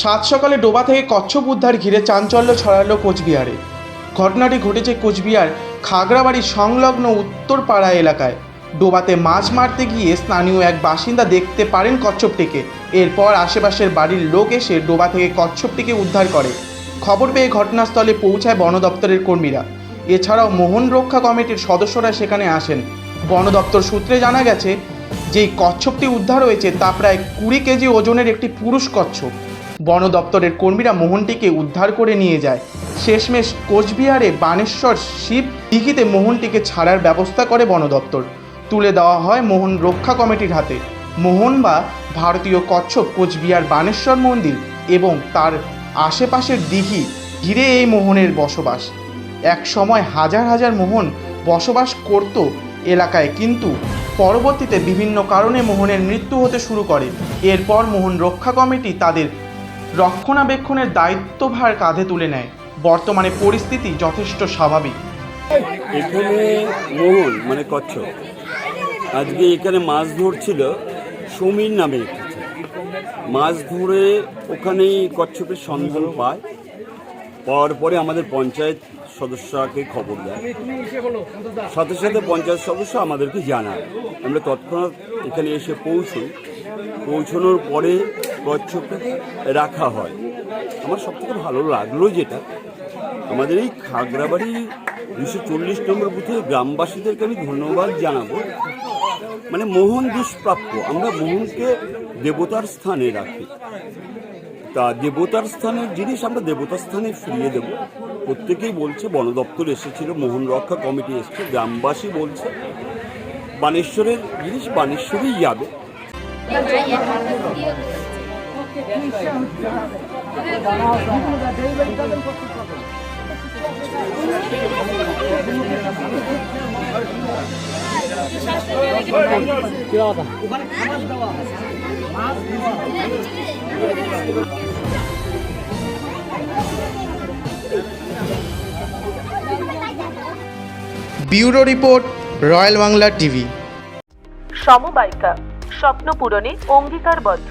সাত সকালে ডোবা থেকে কচ্ছপ উদ্ধার ঘিরে চাঞ্চল্য ছড়ালো কোচবিহারে। ঘটনাটি ঘটেছে কোচবিহার খাগড়াবাড়ি সংলগ্ন উত্তরপাড়া এলাকায়। ডোবাতে মাছ মারতে গিয়ে স্থানীয় এক বাসিন্দা দেখতে পারেন কচ্ছপটিকে। এরপর আশেপাশের বাড়ির লোক এসে ডোবা থেকে কচ্ছপটিকে উদ্ধার করে। খবর পেয়ে ঘটনাস্থলে পৌঁছায় বন দপ্তরের কর্মীরা। এছাড়াও মোহন রক্ষা কমিটির সদস্যরা সেখানে আসেন। বন দপ্তর সূত্রে জানা গেছে, যেই কচ্ছপটি উদ্ধার হয়েছে তা প্রায় কুড়ি কেজি ওজনের একটি পুরুষ কচ্ছপ। বন দপ্তরের কর্মীরা মোহনটিকে উদ্ধার করে নিয়ে যায়। শেষমেশ কোচবিহারে বানেশ্বর শিব দিঘিতে মোহনটিকে ছাড়ার ব্যবস্থা করে বন দপ্তর তুলে দেওয়া হয় মোহন রক্ষা কমিটির হাতে। মোহন বা ভারতীয় কচ্ছপ কোচবিহার বানেশ্বর মন্দির এবং তার আশেপাশের দিঘি ঘিরে এই মোহনের বসবাস। এক সময় হাজার হাজার মোহন বসবাস করত এলাকায় কিন্তু পরবর্তীতে বিভিন্ন কারণে মোহনের মৃত্যু হতে শুরু করে। এরপর মোহন রক্ষা কমিটি তাদের রক্ষণাবেক্ষণের দায়িত্বভার কাঁধে তুলে নেয়। বর্তমানে পরিস্থিতি যথেষ্ট স্বাভাবিক। এখানে মোহন মানে কচ্ছপ। আজকে এখানে মাছ ধরছিল সমীর নামে মাছ ধরে ওখানেই কচ্ছপের সন্ধান পায়। পাওয়ার পরে আমাদের পঞ্চায়েত সদস্যকে খবর দেয়। সাথে সাথে পঞ্চায়েত সদস্য আমাদেরকে জানায়। আমরা তৎক্ষণাৎ এখানে এসে পৌঁছই। পৌঁছানোর পরে কচ্ছপকে রাখা হয়। আমার সবথেকে ভালো লাগল যেটা, আমাদের এই খাগড়াবাড়ি দুশো চল্লিশ নম্বর বুথে গ্রামবাসীদেরকে আমি ধন্যবাদ জানাব। মানে মোহন দুষ্প্রাপ্য, আমরা মোহনকে দেবতার স্থানে রাখি। তা দেবতার স্থানের জিনিস আমরা দেবতার স্থানে ফিরিয়ে দেব। প্রত্যেকেই বলছে, বন দপ্তর এসেছিল, মোহন রক্ষা কমিটি এসেছে, গ্রামবাসী বলছে, বানেশ্বরের জিনিস বানেশ্বরেই যাবে। Bureau report Royal Bangla TV. সমবায়িকা স্বপ্ন পূরণে অঙ্গীকারবদ্ধ।